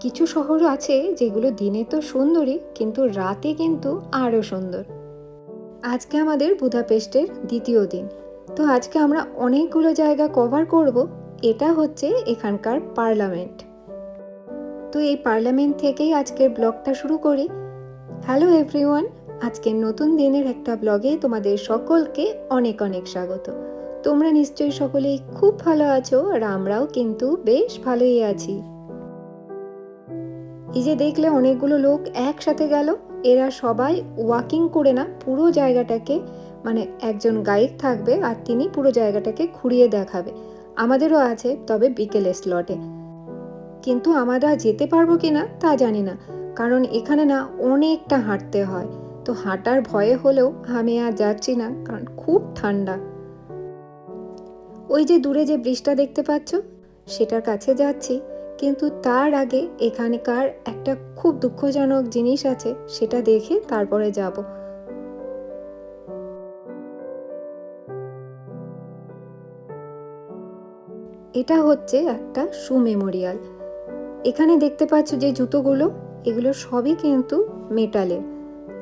কিছু শহর আছে যেগুলো দিনে তো সুন্দরই কিন্তু রাতে কিন্তু আরও সুন্দর। আজকে আমাদের বুদাপেস্টের দ্বিতীয় দিন। তো আজকে আমরা অনেকগুলো জায়গা কভার করব। এটা হচ্ছে এখানকার পার্লামেন্ট। তো এই পার্লামেন্ট থেকেই আজকের ব্লগটা শুরু করি। হ্যালো এভরিওয়ান, আজকের নতুন দিনের একটা ব্লগে তোমাদের সকলকে অনেক অনেক স্বাগত। তোমরা নিশ্চয়ই সকলেই খুব ভালো আছো আর আমরাও কিন্তু বেশ ভালোই আছি। এই যে দেখলে অনেকগুলো লোক একসাথে গেল, এরা সবাই ওয়াকিং করে না, পুরো জায়গাটাকে মানে একজন গাইড থাকবে আর তিনি পুরো জায়গাটাকে ঘুরিয়ে দেখাবে। আমাদেরও আছে তবে বিকেলে স্লটে কিন্তু আমরা যেতে পারব কি না, তা জানি না। কারণ এখানে না অনেকটা হাঁটতে হয়। তো হাঁটার ভয়ে হলেও আমি আর যাচ্ছি না, কারণ খুব ঠান্ডা। ওই যে দূরে যে ব্রিজটা দেখতে পাচ্ছ, সেটার কাছে যাচ্ছি। কিন্তু তার আগে এখানকার একটা খুব দুঃখজনক জিনিস আছে, সেটা দেখে তারপরে যাব। এটা হচ্ছে একটা শু মেমোরিয়াল। এখানে দেখতে পাচ্ছ যে জুতোগুলো, এগুলো সবই কিন্তু মেটালের।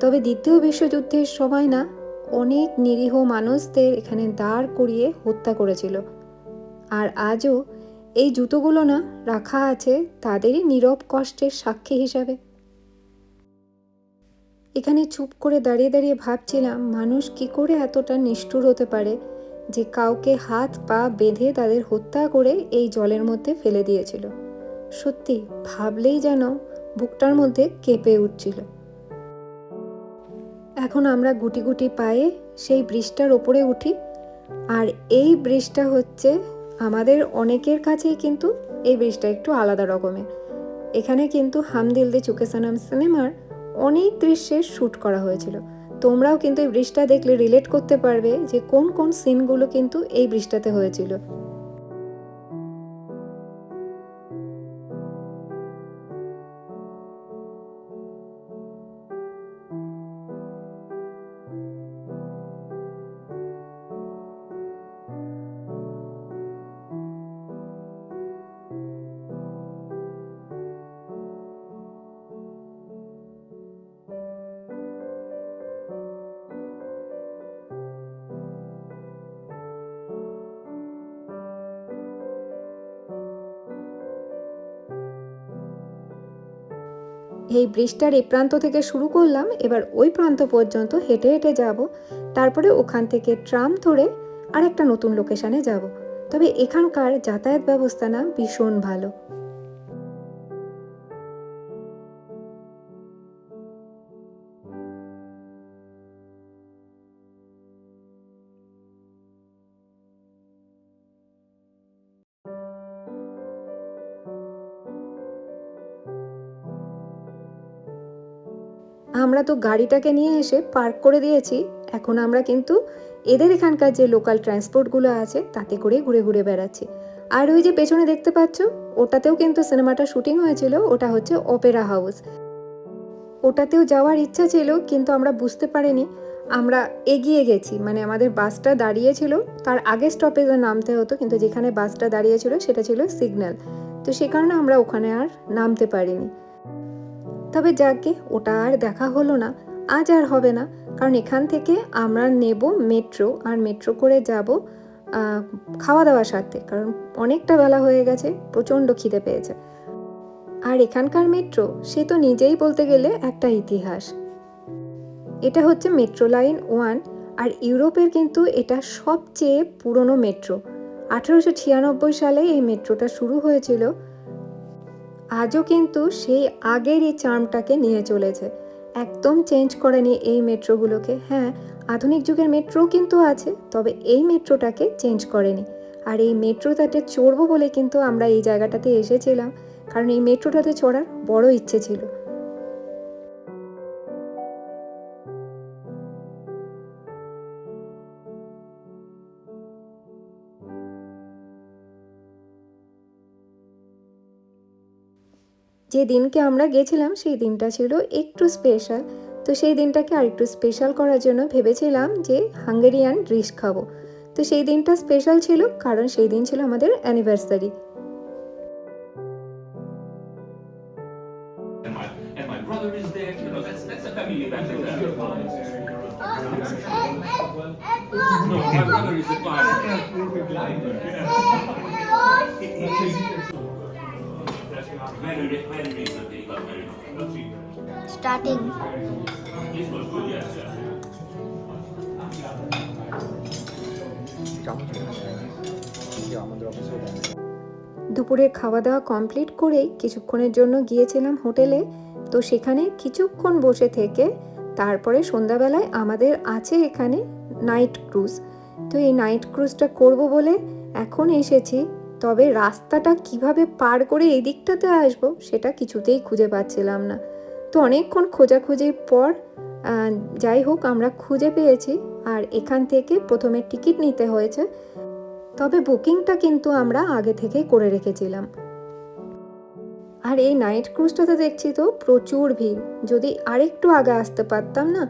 তবে দ্বিতীয় বিশ্বযুদ্ধের সময় না, অনেক নিরীহ মানুষদের এখানে দাঁড় করিয়ে হত্যা করেছিল। আর আজও এই জুতোগুলো না রাখা আছে তাদেরই নীরব কষ্টের সাক্ষী হিসাবে। এখানে চুপ করে দাঁড়িয়ে দাঁড়িয়ে ভাবছিলাম, মানুষ কি করে এতটা নিষ্ঠুর হতে পারে যে কাউকে হাত পা বেঁধে তাদের হত্যা করে এই জলের মধ্যে ফেলে দিয়েছিল। সত্যি, ভাবলেই যেন বুকটার মধ্যে কেঁপে উঠছিল। এখন আমরা গুটি গুটি পায়ে সেই ব্রিজটার ওপরে উঠি, আর এই ব্রিজটা হচ্ছে আমাদের অনেকের কাছেই কিন্তু এই ব্রিজটা একটু আলাদা রকমের। এখানে কিন্তু হাম দিল দি চুকে সানাম সিনেমার অনেক দৃশ্যের শ্যুট করা হয়েছিল। তোমরাও কিন্তু এই ব্রিজটা দেখলে রিলেট করতে পারবে যে কোন কোন সিনগুলো কিন্তু এই ব্রিজটাতে হয়েছিল। এই ব্রিজটার এই প্রান্ত থেকে শুরু করলাম, এবার ওই প্রান্ত পর্যন্ত হেঁটে হেঁটে যাব। তারপরে ওখান থেকে ট্রাম ধরে আর একটা নতুন লোকেশানে যাব। তবে এখানকার যাতায়াত ব্যবস্থা না ভীষণ ভালো। আমরা তো গাড়িটাকে নিয়ে এসে পার্ক করে দিয়েছি। এখন আমরা কিন্তু এদের এখানকার যে লোকাল ট্রান্সপোর্টগুলো আছে, তাতে করে ঘুরে ঘুরে বেড়াচ্ছি। আর ওই যে পেছনে দেখতে পাচ্ছ, ওটাতেও কিন্তু সিনেমাটা শুটিং হয়েছিল, ওটা হচ্ছে অপেরা হাউস ওটাতেও যাওয়ার ইচ্ছা ছিল, কিন্তু আমরা বুঝতে পারিনি। আমরা এগিয়ে গেছি মানে আমাদের বাসটা দাঁড়িয়েছিল, তার আগে স্টপেজে নামতে হতো, কিন্তু যেখানে বাসটা দাঁড়িয়েছিল, সেটা ছিল সিগন্যাল তো সে কারণে আমরা ওখানে আর নামতে পারিনি। তবে যাকে, ওটা আর দেখা হলো না। আজ আর হবে না, কারণ এখান থেকে আমরা নেব মেট্রো, আর মেট্রো করে যাব খাওয়া দাওয়ার সাথে কারণ অনেকটা বেলা হয়ে গেছে, প্রচণ্ড খিদে পেয়েছে। আর এখানকার মেট্রো, সে তো নিজেই বলতে গেলে একটা ইতিহাস। এটা হচ্ছে মেট্রো লাইন ওয়ান, আর ইউরোপের কিন্তু এটা সবচেয়ে পুরনো মেট্রো। আঠেরোশো ছিয়ানব্বই সালে এই মেট্রোটা শুরু হয়েছিল আজও কিন্তু সেই আগের এই চার্মটাকে নিয়ে চলেছে। একদম চেঞ্জ করেনি এই মেট্রোগুলোকে। হ্যাঁ আধুনিক যুগের মেট্রো কিন্তু আছে, তবে এই মেট্রোটাকে চেঞ্জ করেনি। আর এই মেট্রোটাতে চড়বো বলে কিন্তু আমরা এই জায়গাটাতে এসেছিলাম। কারণ এই মেট্রোটাতে চড়ার বড় ইচ্ছে ছিল। যে দিনকে আমরা গেছিলাম সেই দিনটা ছিল একটু স্পেশাল তো সেই দিনটাকে আর একটু স্পেশাল করার জন্য ভেবেছিলাম যে হাঙ্গেরিয়ান ডিশ খাব তো সেই দিনটা স্পেশাল ছিল কারণ সেই দিন ছিল আমাদের anniversary my brother is a family background. No, my brother is a climber. না। দুপুরের খাওয়া দাওয়া কমপ্লিট করেই কিছুক্ষণের জন্য গিয়েছিলাম হোটেলে। তো সেখানে কিছুক্ষণ বসে থেকে তারপরে সন্ধ্যাবেলায় আমাদের আছে এখানে নাইট ক্রুজ তো এই নাইট ক্রুজটা করব বলে এখন এসেছি। তবে রাস্তাটা কীভাবে পার করে এই দিকটাতে আসব সেটা কিছুতেই খুঁজে পাচ্ছিলাম না। তো অনেকক্ষণ খোঁজাখুঁজির পর যাই হোক, আমরা খুঁজে পেয়েছি আর এখান থেকে প্রথমে টিকিট নিতে হয়েছে। তবে বুকিংটা কিন্তু আমরা আগে থেকেই করে রেখেছিলাম। আর এই নাইট ক্রুজটাতে দেখছি তো প্রচুর ভিড়। যদি আরেকটু আগে আসতে পারতাম না,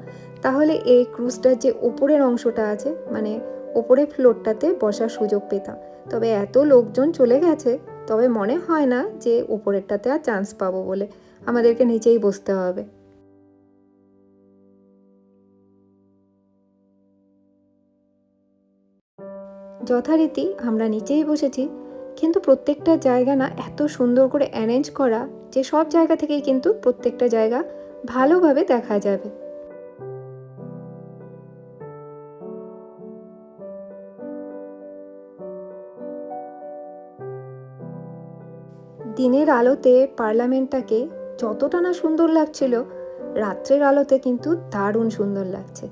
তাহলে এই ক্রুজটার যে ওপরের অংশটা আছে মানে ওপরের ফ্লোরটাতে বসার সুযোগ পেতাম। তবে এত লোকজন চলে গেছে, তবে মনে হয় না যে উপরেরটাতে আর চান্স পাবো বলে। আমাদেরকে নিচেই বসতে হবে। যথারীতি আমরা নিচেই বসেছি, কিন্তু প্রত্যেকটা জায়গা না এত সুন্দর করে অ্যারেঞ্জ করা যে সব জায়গা থেকেই কিন্তু প্রত্যেকটা জায়গা ভালোভাবে দেখা যাবে। দিনের আলোতে পার্লামেন্টটাকে যতটা না সুন্দর লাগছিল রাত্রের আলোতে কিন্তু দারুণ সুন্দর লাগছে।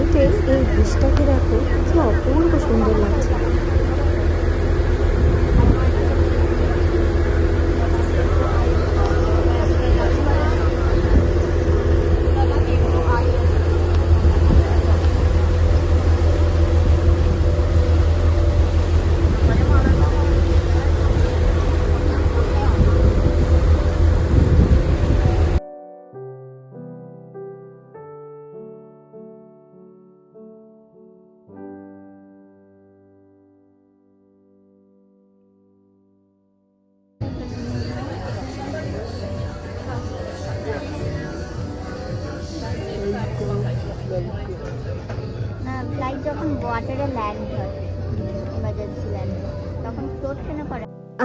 নাইটে এই ব্রিজটাকে দেখো কি অপূর্ব সুন্দর লাগছে।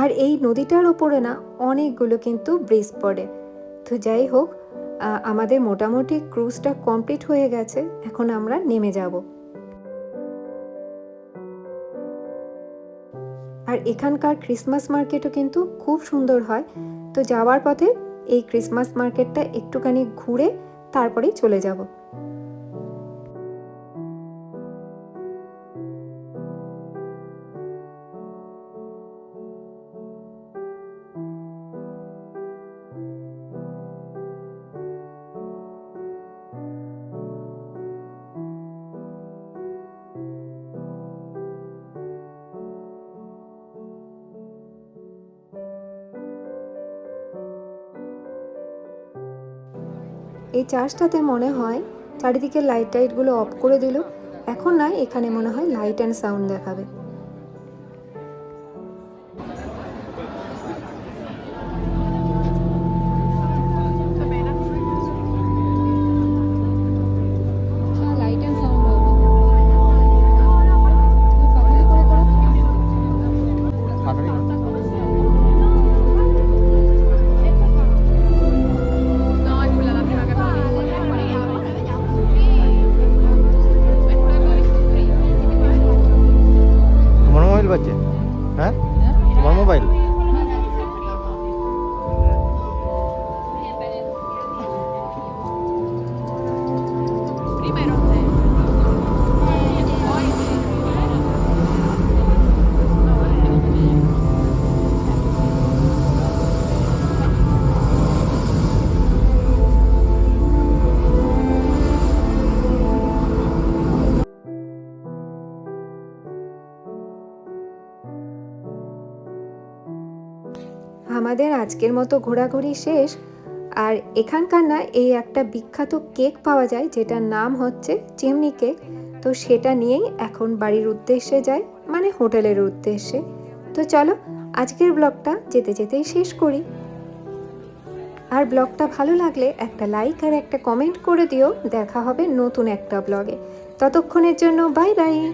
আর এই নদীটার ওপরে না অনেকগুলো কিন্তু ব্রিজ পড়ে। তো যাই হোক আমাদের মোটামুটি ক্রুজটা কমপ্লিট হয়ে গেছে, এখন আমরা নেমে যাব। আর এখানকার ক্রিসমাস মার্কেটও কিন্তু খুব সুন্দর হয়। তো যাওয়ার পথে এই ক্রিসমাস মার্কেটটা একটুখানি ঘুরে তারপরেই চলে যাব। এই চার্চটাতে মনে হয় চারিদিকে লাইট টাইটগুলো অফ করে দিল। এখন না, এখানে মনে হয় লাইট অ্যান্ড সাউন্ড দেখাবে। মোবাইল হ্যাঁ? আমাদের আজকের মতো ঘোরাঘুরি শেষ। আর এখানকার না এই একটা বিখ্যাত কেক পাওয়া যায়, যেটার নাম হচ্ছে চিমনি কেক। তো সেটা নিয়েই এখন বাড়ির উদ্দেশ্যে যায় মানে হোটেলের উদ্দেশ্যে। তো চলো, আজকের ব্লগটা যেতে যেতেই শেষ করি। আর ব্লগটা ভালো লাগলে একটা লাইক আর একটা কমেন্ট করে দিও। দেখা হবে নতুন একটা ব্লগে। ততক্ষণের জন্য বাই বাই।